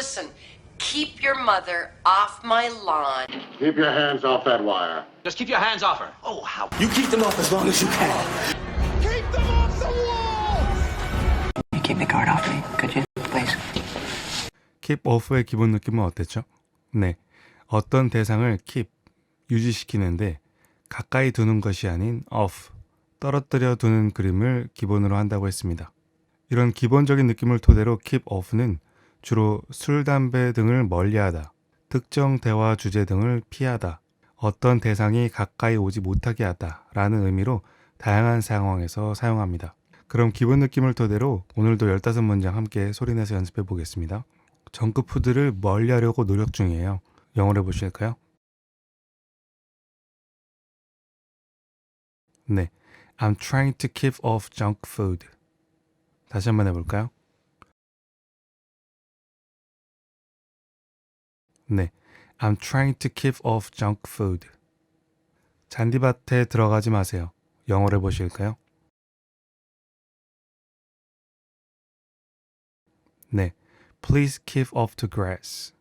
listen, keep your mother off my lawn. Keep your hands off that wire. Just keep your hands off her. Oh, how You keep them off as long as you can. Keep them off the wall! You keep the card off me, could you, please? keep off의 기본 느낌은 어땠죠? 네. 어떤 대상을 keep, 유지시키는데 가까이 두는 것이 아닌 off, 떨어뜨려 두는 그림을 기본으로 한다고 했습니다. 이런 기본적인 느낌을 토대로 keep off는 주로 술, 담배 등을 멀리하다, 특정 대화 주제 등을 피하다, 어떤 대상이 가까이 오지 못하게 하다 라는 의미로 다양한 상황에서 사용합니다. 그럼 기본 느낌을 토대로 오늘도 15문장 함께 소리내서 연습해 보겠습니다. 정크푸드를 멀리하려고 노력 중이에요. 영어로 해보실까요? 네, I'm trying to keep off junk food. 다시 한번 해볼까요? 네, I'm trying to keep off junk food. 잔디밭에 들어가지 마세요. 영어로 해보실까요? 네, Please keep off the grass.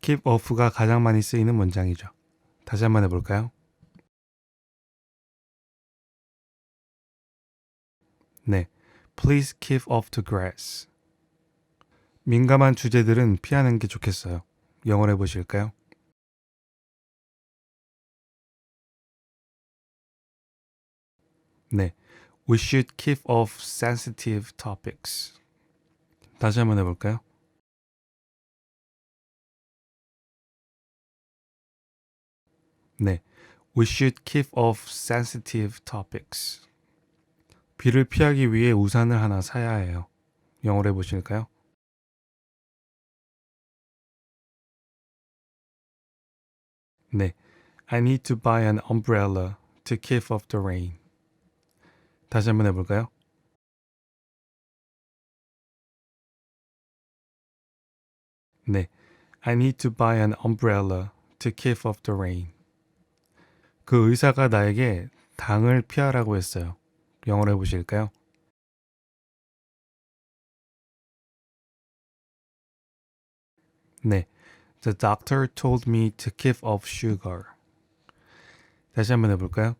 keep off가 가장 많이 쓰이는 문장이죠. 다시 한번 해볼까요? 네, Please keep off the grass. 민감한 주제들은 피하는 게 좋겠어요. 영어로 해보실까요? 네, We should keep off sensitive topics. 다시 한번 해볼까요? 네, We should keep off sensitive topics. 비를 피하기 위해 우산을 하나 사야 해요. 영어로 해보실까요? 네, I need to buy an umbrella to keep off the rain. 다시 한번 해볼까요? 네, I need to buy an umbrella to keep off the rain. 그 의사가 나에게 당을 피하라고 했어요. 영어로 해보실까요? 네, The doctor told me to keep off sugar. 다시 한번 해볼까요?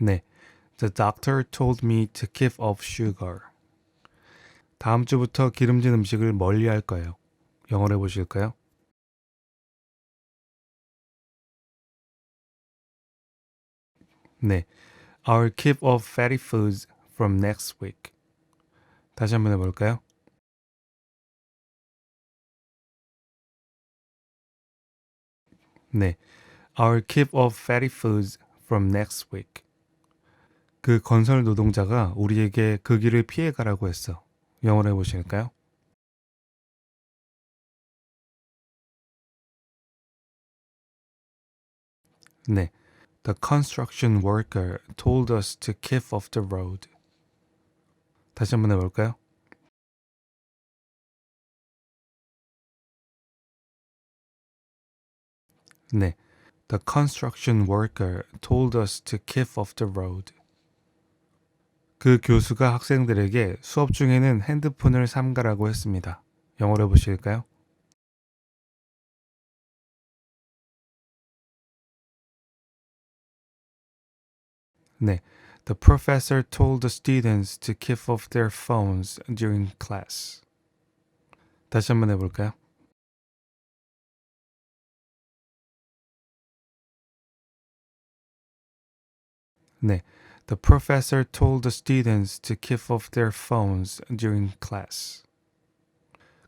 네, The doctor told me to keep off sugar. 다음 주부터 기름진 음식을 멀리 할 거예요. 영어로 해보실까요? 네, I'll keep off fatty foods from next week. 다시 한번 해볼까요? 네, I'll keep off fatty foods from next week. 그 건설 노동자가 우리에게 그 길을 피해 가라고 했어. 영어로 해보실까요? 네. The construction worker told us to keep off the road. 다시 한번 해볼까요? 네. The construction worker told us to keep off the road. 그 교수가 학생들에게 수업 중에는 핸드폰을 삼가라고 했습니다. 영어로 해보실까요? 네. The professor told the students to keep off their phones during class. 다시 한번 해볼까요? 네. The professor told the students to keep off their phones during class.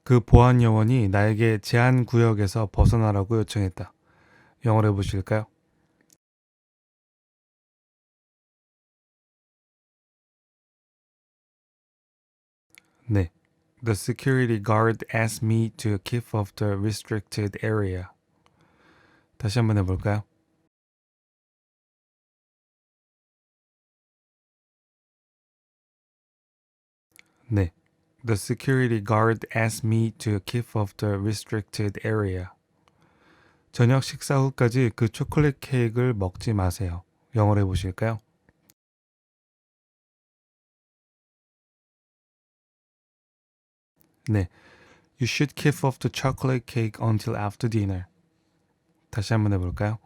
그 보안 요원이 나에게 제한 구역에서 벗어나라고 요청했다. 영어로 해보실까요? 네. The security guard asked me to keep off the restricted area. 다시 한번 해볼까요? 네. The security guard asked me to keep off the restricted area. 저녁 식사 후까지 그 초콜릿 케이크를 먹지 마세요. 영어로 해보실까요? 네. You should keep off the chocolate cake until after dinner. 다시 한번 해볼까요?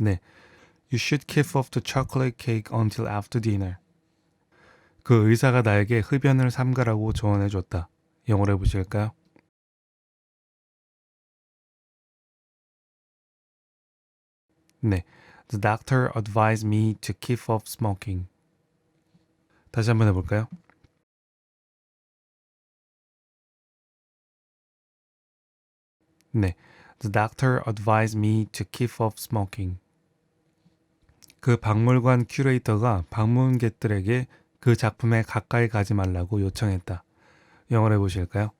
네. You should keep off the chocolate cake until after dinner. 그 의사가 나에게 흡연을 삼가라고 조언해 줬다. 영어로 해보실까요? 네. The doctor advised me to keep off smoking. 다시 한번 해볼까요? 네. The doctor advised me to keep off smoking. 그 박물관 큐레이터가 방문객들에게 그 작품에 가까이 가지 말라고 요청했다. 영어로 해보실까요?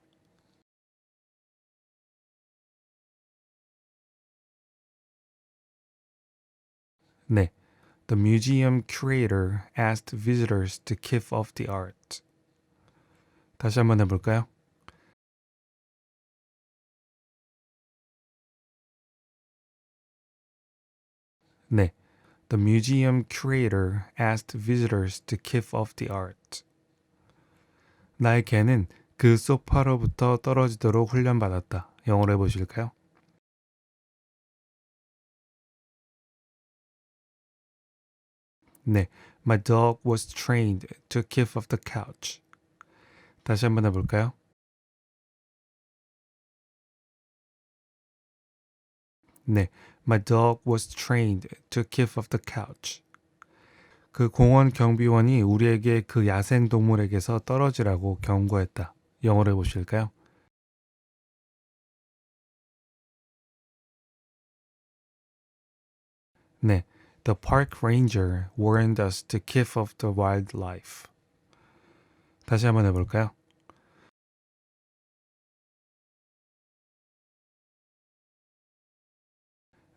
네. The museum curator asked visitors to keep off the art. 다시 한번 해볼까요? 네. The museum curator asked visitors to keep off the art. 나의 개는 그 소파로부터 떨어지도록 훈련받았다. 영어로 해보실까요? 네. My dog was trained to keep off the couch. 다시 한번 해볼까요? 네. My dog was trained to keep off the couch. 그 공원 경비원이 우리에게 그 야생 동물에게서 떨어지라고 경고했다. 영어로 해보실까요? 네. The park ranger warned us to keep off the wildlife. 다시 한번 해볼까요?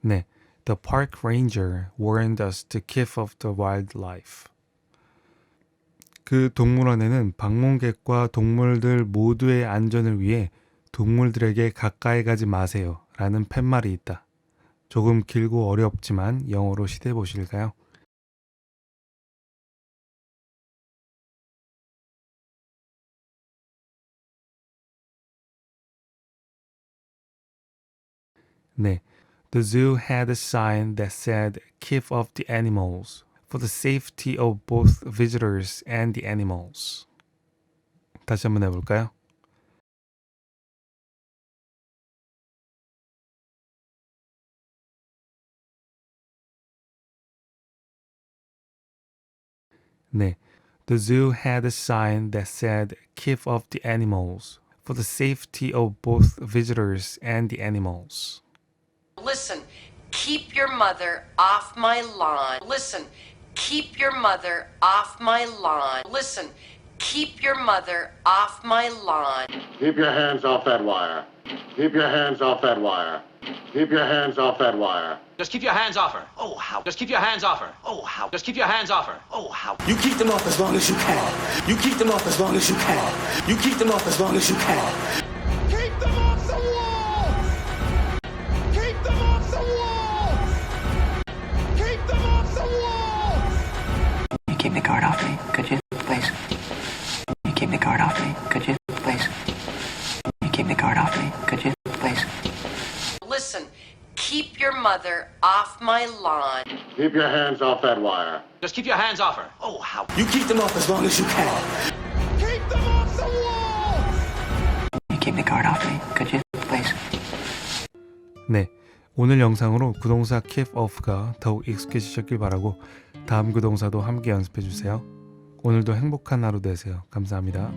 네. The park ranger warned us to keep off the wildlife. 그 동물원에는 방문객과 동물들 모두의 안전을 위해 동물들에게 가까이 가지 마세요. 라는 팻말이 있다. 조금 길고 어렵지만 영어로 시도해 보실까요? 네. The zoo had a sign that said keep off the animals for the safety of both visitors and the animals. 다시 한번 해볼까요? 네. The zoo had a sign that said keep off the animals for the safety of both visitors and the animals. Listen, keep your mother off my lawn. Listen, keep your mother off my lawn. Listen, keep your mother off my lawn. Keep your hands off that wire. Keep your hands off that wire. Keep your hands off that wire. Just keep your hands off her. Oh, how? Just keep your hands off her. Oh, how? Just keep your hands off her. Oh, how? You keep them off as long as you can. You keep them off as long as you can. You keep them off as long as you can. Keep them off the walls! Keep them off the walls! Keep them off the walls! You keep the guard off me, could you, please? You keep the guard off me, could you, please? You keep the guard off me, could you, please? Listen, keep your mother off my lawn. Keep your hands off that wire. Just keep your hands off her. Oh, how? You keep them off as long as you can. Keep them off the walls! You keep the card off me, could you, please? 네. 오늘 영상으로 구동사 keep off가 더욱 익숙해지셨길 바라고 다음 구동사도 함께 연습해 주세요. 오늘도 행복한 하루 되세요. 감사합니다.